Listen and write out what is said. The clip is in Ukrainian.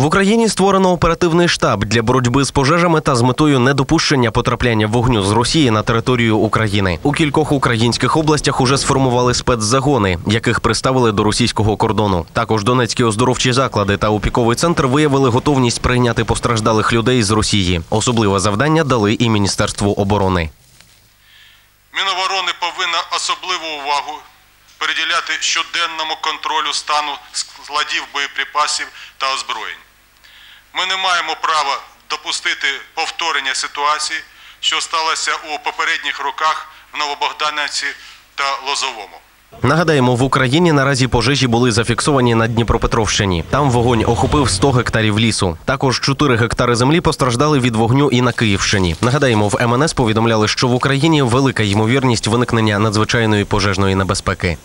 В Україні створено оперативний штаб для боротьби з пожежами та з метою недопущення потрапляння вогню з Росії на територію України. У кількох українських областях уже сформували спецзагони, яких приставили до російського кордону. Також донецькі оздоровчі заклади та опіковий центр виявили готовність прийняти постраждалих людей з Росії. Особливе завдання дали і Міністерству оборони. Міноборони повинна особливу увагу приділяти щоденному контролю стану складів боєприпасів та озброєнь. Ми не маємо права допустити повторення ситуації, що сталося у попередніх роках в Новобогданівці та Лозовому. Нагадаємо, в Україні наразі пожежі були зафіксовані на Дніпропетровщині. Там вогонь охопив 100 гектарів лісу. Також 4 гектари землі постраждали від вогню і на Київщині. Нагадаємо, в МНС повідомляли, що в Україні велика ймовірність виникнення надзвичайної пожежної небезпеки.